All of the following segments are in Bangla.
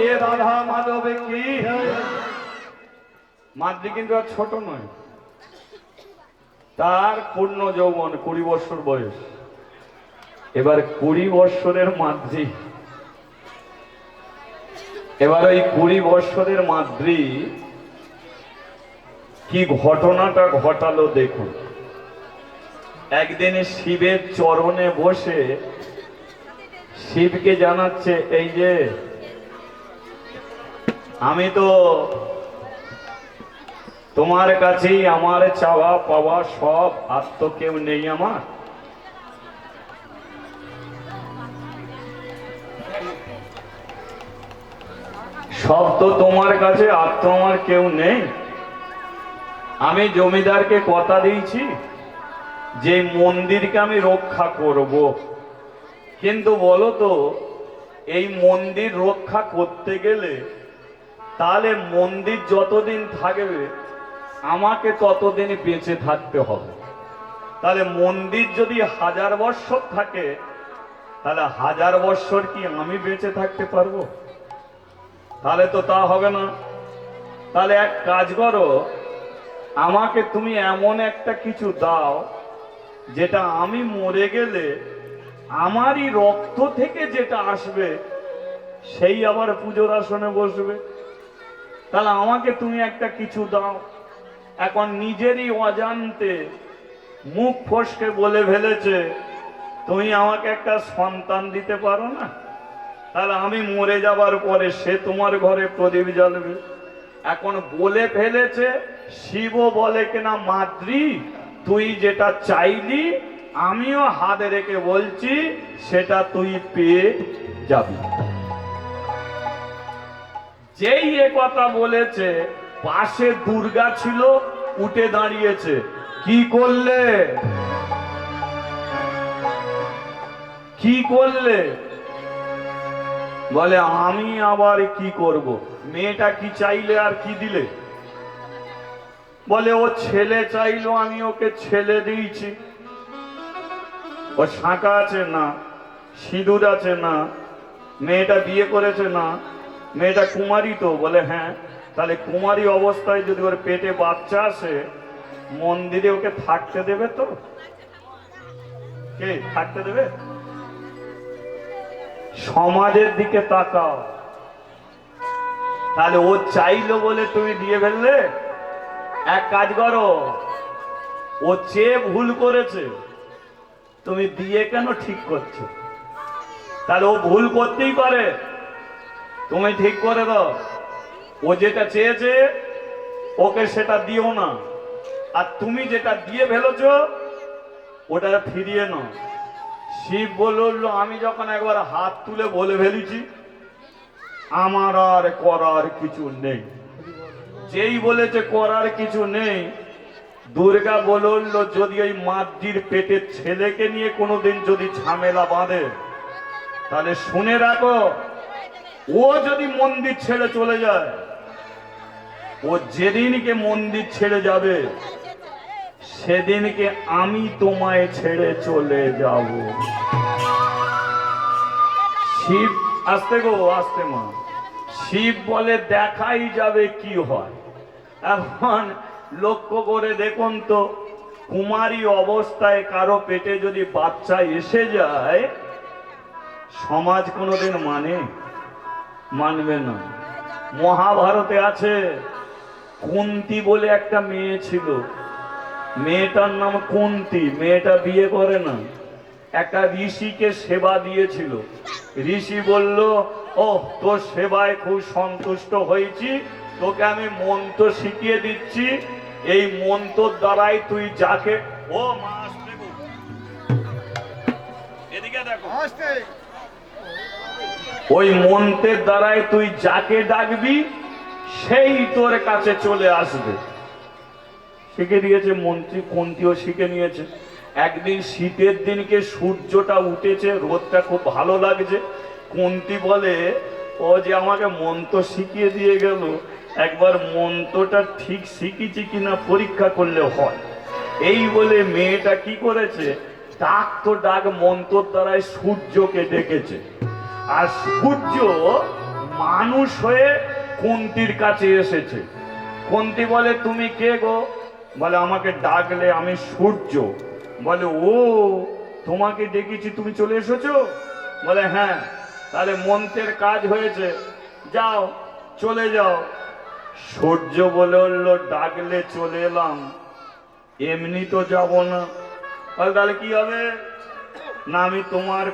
বলিয়ে রাধা মাধব কি? মাদ্রি কিন্তু আর ছোট নয়। তার পূর্ণ যৌবন কুড়ি বছর বয়স। এবার কুড়ি বৎসরের মাদ্রি এবার ওই কুড়ি বৎসরের মাদ্রি কি ঘটনাটা ঘটালো দেখুন। একদিন শিবের চরণে বসে শিবকে জানাচ্ছে, এই যে আমি তো তোমার কাছেই আমার চাওয়া পাওয়া সব আর তো কেউ নেই আমার। সব তো তোমার কাছে আর তো আমার কেউ নেই। আমি জমিদারকে কথা দিয়েছি যে মন্দিরকে আমি রক্ষা করব। কিন্তু বলো তো, এই মন্দির রক্ষা করতে গেলে তাহলে মন্দির যতদিন থাকবে, আমাকে ততদিন বেঁচে থাকতে হবে। তাহলে মন্দির যদি হাজার বৎসর থাকে, তাহলে হাজার বৎসর কি আমি বেঁচে থাকতে পারব? তাহলে তো তা হবে না। তাহলে এক কাজ করো, আমাকে তুমি এমন একটা কিছু দাও, যেটা আমি মরে গেলে আমারই রক্ত থেকে যেটা আসবে, সেই আবার পুজোর আসনে বসবে। তাহলে আমাকে তুমি একটা কিছু দাও। এখন নিজেরই অজান্তে মুখ ফসকে বলে ফেলেছে, তুমি আমাকে একটা সন্তান দিতে পারো না? তাহলে আমি মরে যাবার পরে সে তোমার ঘরে প্রদীপ জ্বালবে। এখন বলে ফেলেছে, শিব বলে কিনা মাদ্রি, তুই যেটা চাইলি, আমিও হাতে রেখে বলছি, সেটা তুই পেয়ে যাবি। যেই এ কথা বলেছে, পাশে দুর্গা ছিল, উঠে দাঁড়িয়েছে। কি করলে? কি করলে? বলে, আমি আবার কি করব? মেয়েটা কি চাইলে আর কি দিলে? বলে, ও ছেলে চাইলো, আমি ওকে ছেলে দিয়েছি। ও শাঁকা আছে না, সিঁদুর আছে না, মেয়েটা বিয়ে করেছে না মেয়েটা কুমারী তো, বলে হ্যাঁ। তাহলে কুমারী অবস্থায় যদি ওর পেটে বাচ্চা আসে, মন্দিরে ওকে থাকতে দেবে তো? কে, থাকতে দেবে? সমাজের দিকে তাকাও। তাহলে ও চাইলো বলে তুমি দিয়ে ফেললে? এক কাজ করো। ও চেয়ে ভুল করেছে। তুমি দিয়ে কেন ঠিক করছ? তাহলে ও ভুল করতেই পারে। তুমি ঠিক করে দাও। ও যেটা চেয়েছে, ওকে সেটা দিও না। আর তুমি যেটা দিয়ে ফেলেছ, ওটা ফিরিয়ে নাও। শিব বলল আমি যখন একবার হাত তুলে বলে ফেলেছি, আমার আর করার কিছু নেই। যেই বলেছে করার কিছু নেই, দুর্গা বলল যদি ওই মাদ্রির পেটের ছেলেকে নিয়ে কোনোদিন যদি ঝামেলা বাঁধে, তাহলে শুনে রাখো ও যদি মন্দির ছেড়ে চলে যায়, ও যেদিনকে মন্দির ছেড়ে যাবে, সেদিনকে আমি তোমায় ছেড়ে চলে যাব। শিব, আসতে গো, আসতে মা। শিব বলে দেখাই যাবে কি হয়। এখন লক্ষ্য করে দেখুন তো, কুমারী অবস্থায় কারও পেটে যদি বাচ্চা এসে যায়, সমাজ কোনোদিন মানে? মানবে না। মহাভারতে আছে, কুন্তি বলে একটা মেয়ে ছিল। মেয়েটার নাম কুন্তি, মেয়েটা বিয়ে করে না। একটা ঋষিকে সেবা দিয়েছিল। ঋষি বলল ও তোর সেবায় খুব সন্তুষ্ট হয়েছি। তোকে আমি মন্ত্র শিখিয়ে দিচ্ছি। এই মন্ত্রর দ্বারাই তুই যাকে ও মা এদিকে দেখো। ওই মন্ত্রের দ্বারাই তুই যাকে ডাকবি, সেই তোর কাছে চলে আসবে। শিখে দিয়েছে মন্ত্রী কুন্তিও শিখে নিয়েছে। একদিন শীতের দিনকে সূর্যটা উঠেছে, রোদটা খুব ভালো লাগছে। কুন্তি বলে, ও যে আমাকে মন্ত্র শিখিয়ে দিয়ে গেল, একবার মন্ত্রটা ঠিক শিখিছি কিনা পরীক্ষা করলে হয়। এই বলে মেয়েটা কি করেছে, ডাক তো ডাক মন্ত্র দ্বারাই সূর্যকে ডেকেছে। আর সূর্য মানুষ হয়ে কুন্তির কাছে এসেছে। কুন্তি বলে, তুমি কে গো? বলে, আমাকে ডাকলে আমি সূর্য। বলে, ও, তোমাকে ডেকেছি, তুমি চলে এসেছ? বলে হ্যাঁ তাহলে মন্ত্রের কাজ হয়েছে। যাও, চলে যাও। সূর্য বলে উঠল, ডাকলে চলে এলাম, এমনি তো যাব না। তাহলে কি হবে? না, আমি তোমার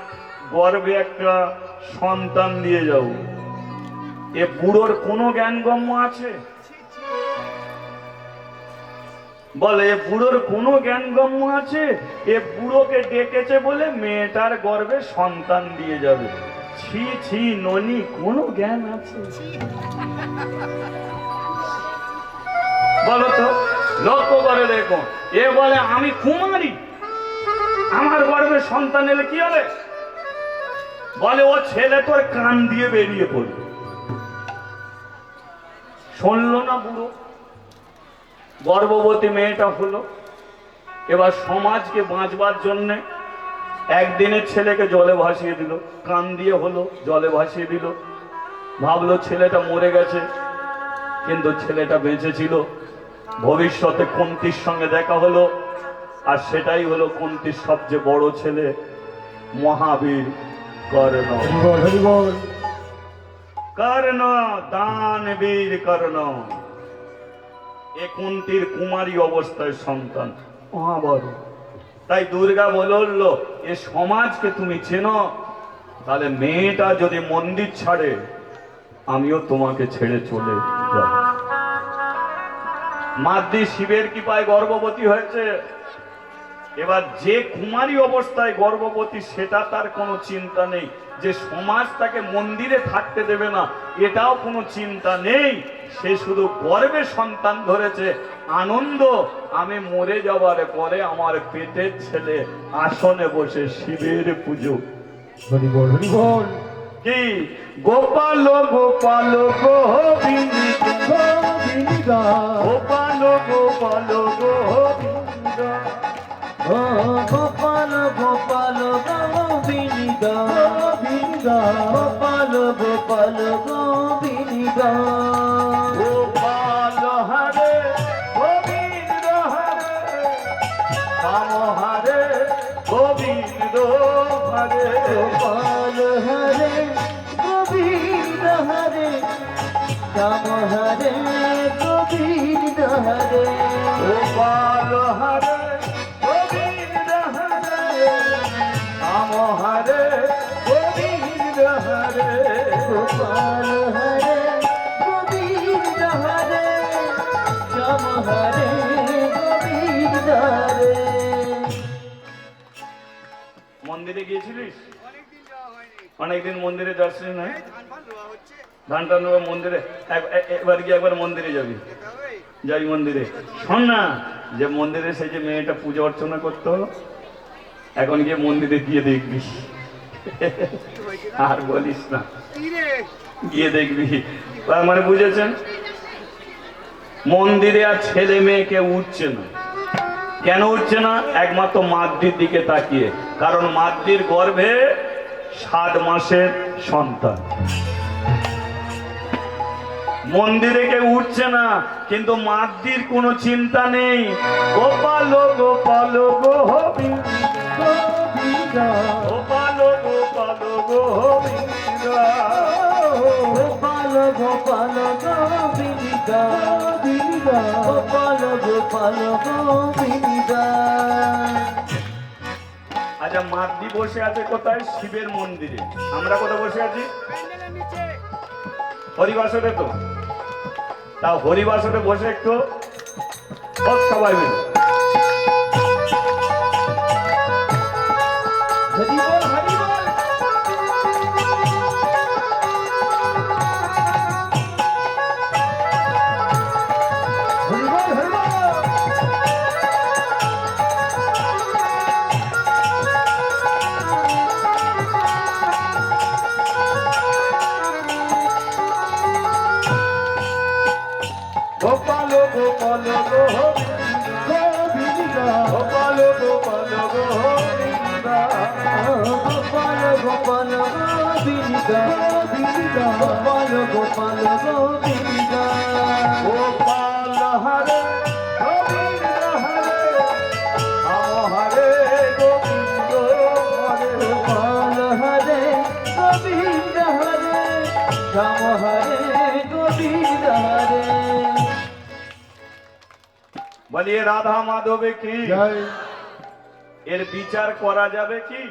গর্বে একটা সন্তান দিয়ে যাব এ বুড়োর কোনো জ্ঞানগম্য আছে? বলে, এ বুড়োর কোনো জ্ঞানগম্য আছে? এ বুড়োকে ডেকেছে বলে মেয়েটার গর্বে সন্তান দিয়ে যাবে। ছি ছি, ননি, কোনো জ্ঞান আছে? বলো তো, লক্ষ্য করে দেখো। এ বলে, আমি কুমারী। আমার গর্বে সন্তান এলে কি হবে? বলে, ও ছেলে, তোর কান দিয়ে বেরিয়ে পড়বে শুনলো না বুড়ো। গর্ভবতী মেয়েটা হলো। এবার সমাজকে বাঁচবার জন্য একদিনের ছেলেকে জলে ভাসিয়ে দিল। কান দিয়ে হলো, জলে ভাসিয়ে দিল। ভাবলো, ছেলেটা মরে গেছে। কিন্তু ছেলেটা বেঁচেছিল ভবিষ্যতে কুন্তির সঙ্গে দেখা হলো। আর সেটাই হলো কুন্তির সবচেয়ে বড় ছেলে, মহাবীর। কর্ণ। হরিবল হরিবল। কর্ণ কর্ণ। এ কুন্তির কুমারী অবস্থায় সন্তান। তাই দুর্গা বলল এ সমাজকে তুমি চেনো তাহলে মেয়েটা যদি মন্দির ছাড়ে আমিও তোমাকে ছেড়ে চলে যাব। মাদ্রি শিবের কৃপায় গর্ভবতী হয়েছে। এবার যে কুমারী অবস্থায় গর্ভবতী সেটা তার কোনো চিন্তা নেই। যে সমাজ তাকে মন্দিরে থাকতে দেবে না এটাও কোনো চিন্তা নেই। সে শুধু গর্বে সন্তান ধরেছে। আনন্দ আমি মরে যাওয়ার পরে আমার পেটের ছেলে আসনে বসে শিবের পুজো। কি? গোপাল গোপাল গোপাল গোপাল গোবিন্দ। ও গোপাল গোপাল গোবিন্দা গোবিন্দা গোপাল গোপাল গোবিন্দা গোপাল হরে গোবিন্দ হরে। রাম হরে গোবিন্দ হরে। গোপাল হরে গোবিন্দ হরে। রাম হরে গোবিন্দ হরে। গোপাল হরে মন্দিরে গিয়েছিলিস? অনেকদিন মন্দিরে দর্শন হয় ধান টান মন্দিরে, এক- এ- এবার গিয়ে একবার মন্দিরে যাবি। যাই মন্দিরে। শোন না, যে মন্দিরে সেই যে মেয়েটা পূজা অর্চনা করতে, এখন গিয়ে মন্দিরে গিয়ে দেখবি। না? আর বলিস না। গিয়ে দেখবি। মানে বুঝেছেন? মন্দিরে আর ছেলে মেয়েকে উঠছে না। কেন উঠছে না? একমাত্র মাদ্রির দিকে তাকিয়ে। কারণ মাদ্রির গর্ভে সাত মাসের সন্তান। মন্দিরে কেউ উঠছে না কিন্তু মাদ্রির কোনো চিন্তা নেই। গোপাল গোপাল গোবিন্দা গোপাল গোপাল গোপাল গোপাল গোপাল গোবিন্দা। আচ্ছা মাদ্রি বসে আছে কোথায়? শিবের মন্দিরে। আমরা কোথায় বসে আছি? হরিবাসরে তো। তা হরিবাসরে বসে একটু। সব সবাই মিলে। গোপাল গোপাল গোবিন্দ গোপাল গোপাল গোবিন্দা বলিয়ে রাধা মাধবে কি? এর বিচার করা যাবে কি?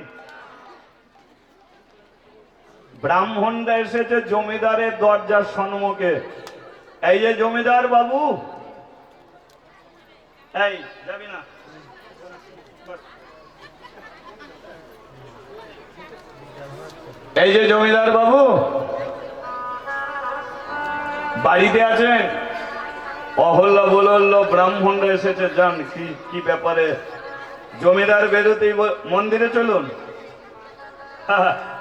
ব্রাহ্মণরা এসেছে জমিদারের দরজার সম্মুখে। এই যে জমিদার বাবু এই যাবি না? এই যে জমিদার বাবু বাড়িতে আছেন? অহল্য বলল্য ব্রাহ্মণরা এসেছে যান কি কি ব্যাপারে? জমিদার বেরোতেই মন্দিরে চলুন।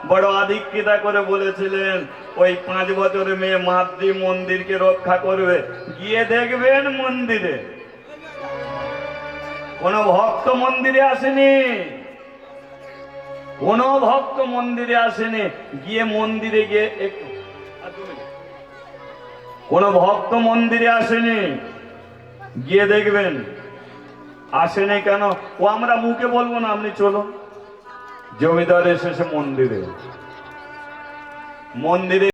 বড় আধিক্যতা করে বলেছিলেন, ওই পাঁচ বছরের মেয়ে মাদ্রি মন্দিরকে রক্ষা করবে। গিয়ে দেখবেন মন্দিরে। কোন ভক্ত মন্দিরে আসেনি। কোন ভক্ত মন্দিরে আসেনি। গিয়ে মন্দিরে গিয়ে একটু। কোন ভক্ত মন্দিরে আসেনি। গিয়ে দেখবেন। আসেনি কেন? ও আমরা মুখে বলব না, আপনি চলো। জমিদার এসেছে মন্দিরে। মন্দিরে